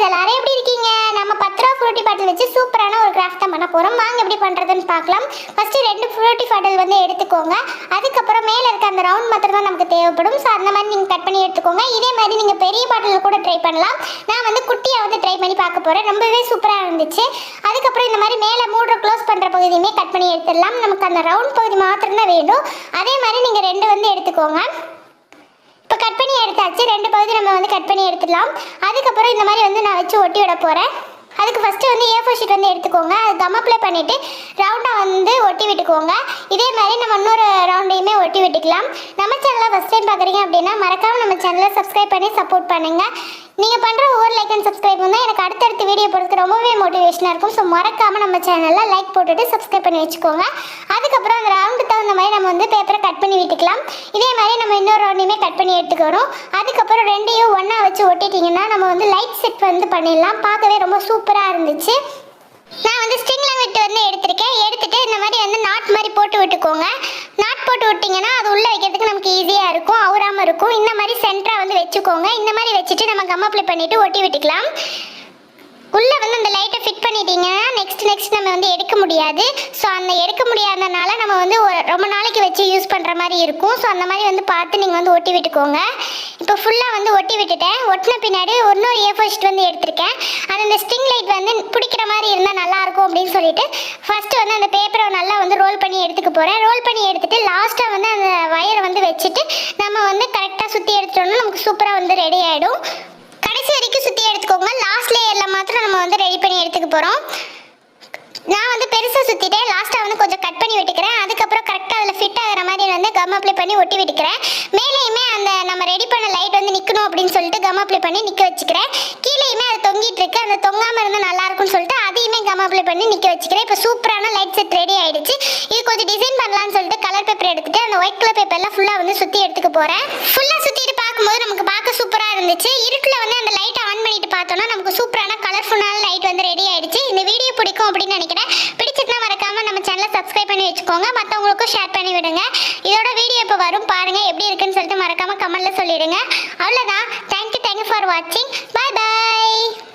Guys எல்லாரும் எப்படி இருக்கீங்க? நம்ம பத்து ரூபா ஃப்ரூட்டி பாட்டில் வச்சு சூப்பரான ஒரு கிராஃப்ட் தான் பண்ண போகிறோம் வாங்க எப்படி பண்ணுறதுன்னு பார்க்கலாம். ஃபஸ்ட்டு ரெண்டு ஃப்ரூட்டி பாட்டில் வந்து எடுத்துக்கோங்க. அதுக்கப்புறம் மேலே இருக்க அந்த ரவுண்ட் மாத்திரம் தான் நமக்கு தேவைப்படும். ஸோ அந்த மாதிரி நீங்கள் கட் பண்ணி எடுத்துக்கோங்க. இதே மாதிரி நீங்கள் பெரிய பாட்டில் கூட ட்ரை பண்ணலாம். நான் வந்து குட்டியாக வந்து ட்ரை பண்ணி பார்க்க போகிறேன் ரொம்பவே சூப்பராக இருந்துச்சு. அதுக்கப்புறம் இந்த மாதிரி மேலே மூடுற க்ளோஸ் பண்ணுற பகுதியுமே கட் பண்ணி எடுத்துடலாம். நமக்கு அந்த ரவுண்ட் பகுதி மாத்திரம் தான் வேணும். அதே மாதிரி நீங்கள் ரெண்டு வந்து எடுத்துக்கோங்க. இப்போ கட் பண்ணி எடுத்தாச்சு. ரெண்டு பகுதி கட் பண்ணி எடுத்துடலாம். அதுக்கப்புறம் இந்த மாதிரி வந்து நான் வச்சு ஒட்டி விட போகிறேன் அதுக்கு ஃபஸ்ட்டு வந்து ஏ ஃபோர் ஷீட் வந்து எடுத்துக்கோங்க. அது கம் அப்ளை பண்ணிவிட்டு ரவுண்டாக வந்து ஒட்டி விட்டுக்கோங்க. இதே மாதிரி நம்ம இன்னொரு ரவுண்டையுமே ஒட்டி விட்டுக்கலாம். நம்ம சேனலை ஃபஸ்ட் டைம் பார்க்குறீங்க அப்படின்னா மறக்காமல் நம்ம சேனலை சப்ஸ்கிரைப் பண்ணி சப்போர்ட் பண்ணுங்கள் நீங்கள் பண்ணுற ஒவ்வொரு லைக் அண்ட் சப்ஸ்கிரைப் வந்து எனக்கு அடுத்தடுத்து வீடியோ போடுறதுக்கு ரொம்பவே மோட்டிவேஷனாக இருக்கும். ஸோ மறக்காமல் நம்ம சேனலில் லைக் போட்டுட்டு சப்ஸ்கிரைப் பண்ணி வச்சுக்கோங்க. அதுக்கப்புறம் அந்த ரவுண்ட் தகுந்த மாதிரி நம்ம வந்து பேப்பரை கட் பண்ணி விட்டுக்கலாம். இதே மாதிரி நம்ம இன்னொரு ரவுண்டையுமே கட் பண்ணி எடுத்துக்கிறோம் அதுக்கப்புறம் ரெண்டையும் ஒன்றா வச்சு ஒட்டிட்டிங்கன்னா நம்ம வந்து லைட் செட் வந்து பண்ணிடலாம். பார்க்கவே ரொம்ப சூப்பராக இருந்துச்சு. நான் வந்து ஸ்ட்ரிங்கில் விட்டு வந்து எடுத்திருக்கேன். எடுத்துகிட்டு இந்த மாதிரி வந்து நாட் மாதிரி போட்டு விட்டுக்கோங்க. நாட் போட்டு விட்டிங்கன்னா அது உள்ளே வைக்கிறதுக்கு நமக்கு ஈஸியாக இருக்கும். அவுறாமல் இருக்கும். இந்த மாதிரி சென்டராக வந்து வச்சுக்கோங்க. இந்த மாதிரி வச்சுட்டு நம்ம கம் அப்ளை பண்ணிவிட்டு ஒட்டி விட்டுக்கலாம் உள்ளே வந்து அந்த லைட்டை ஃபிட் பண்ணிட்டீங்கன்னா நெக்ஸ்ட் நம்ம வந்து எடுக்க முடியாது. ஸோ அந்த எடுக்க முடியாதனால நம்ம வந்து ஒரு ரொம்ப நாளைக்கு வச்சு யூஸ் பண்ணுற மாதிரி இருக்கும். ஸோ அந்த மாதிரி வந்து பார்த்து நீங்கள் வந்து ஒட்டி விட்டுக்கோங்க. இப்போ ஃபுல்லாக வந்து ஒட்டி விட்டுட்டேன். ஒட்டின பின்னாடி இன்னொரு ஏ ஃபர்ஸ்ட் வந்து எடுத்திருக்கேன். அது அந்த ஸ்ட்ரிங் லைட் வந்து பிடிக்கிற மாதிரி இருந்தால் நல்லாயிருக்கும் அப்படின்னு சொல்லிட்டு ஃபஸ்ட்டு வந்து அந்த பேப்பரை நல்லா வந்து ரோல் பண்ணி எடுத்துக்க போகிறேன் ரோல் பண்ணி எடுத்துட்டு லாஸ்ட்டாக வந்து அந்த வயரை வந்து வச்சுட்டு நம்ம வந்து கரெக்டாக சுற்றி எடுத்துட்டோம்னா நமக்கு சூப்பராக வந்து ரெடி ஆகிடும் கடைசி வரைக்கும் சுற்றி எடுத்துக்கோங்க. லாஸ்ட் லேயரில் மாத்திரம் நம்ம வந்து ரெடி பண்ணி எடுத்துக்க போகிறோம் பெருசாக சுற்றிட்டேன் லாஸ்ட்டாக வந்து கொஞ்சம் கட் பண்ணி விட்டுக்கிறேன். அதுக்கப்புறம் கரெக்டாக அதில் ஃபிட் ஆகிற மாதிரி வந்து கம் அப்ளை பண்ணி ஒட்டி விட்டுக்கிறேன். மேலேயுமே அந்த நம்ம ரெடி பண்ண லைட் வந்து நிற்கணும் அப்படின்னு சொல்லிட்டு கம் அப்ளை பண்ணி நிற்க வச்சுக்கிறேன். கீழேயுமே அது தொங்கிட்டு இருக்கு. அந்த தொங்காமல் இருந்தால் நல்லா இருக்கும்னு சொல்லிட்டு அதையுமே கம் அப்ளை பண்ணி நிற்க வச்சுக்கிறேன். இப்போ சூப்பரான லைட் செட் ரெடி ஆகிடுச்சு இது கொஞ்சம் டிசைன் பண்ணலாம்னு சொல்லிட்டு கலர் பேப்பர் எடுத்துகிட்டு அந்த ஒயிட் கலர் பேப்பர்லாம் ஃபுல்லாக வந்து சுற்றி எடுத்துக்க போகிறேன் ஃபுல்லாக சுற்றிட்டு பார்க்கும்போது நமக்கு பார்க்க சூப்பராக இருந்துச்சு. இருட்டில் வந்து அந்த லைட்டை ஆன் பண்ணிட்டு பார்த்தோம்னா நமக்கு சூப்பரான கலர்ஃபுல்லான லைட் வந்து ரெடி ஆயிடுச்சு. இந்த வீடியோ பிடிக்கும் அப்படின்னு நினைக்கிறேன் பிடிச்சிருந்தா மறக்காம நம்ம சேனலை சப்ஸ்கிரைப் பண்ணி வச்சுக்கோங்க. மற்றவங்களுக்கும் ஷேர் பண்ணி விடுங்க. இதோட வீடியோ இப்போ வரும். பாருங்கள் எப்படி இருக்குன்னு சொல்லிட்டு மறக்காமல் கமெண்ட்ல சொல்லிடுங்க. அவ்வளோதான் தேங்க்யூ தேங்க்யூ ஃபார் வாட்சிங் பாய் பாய்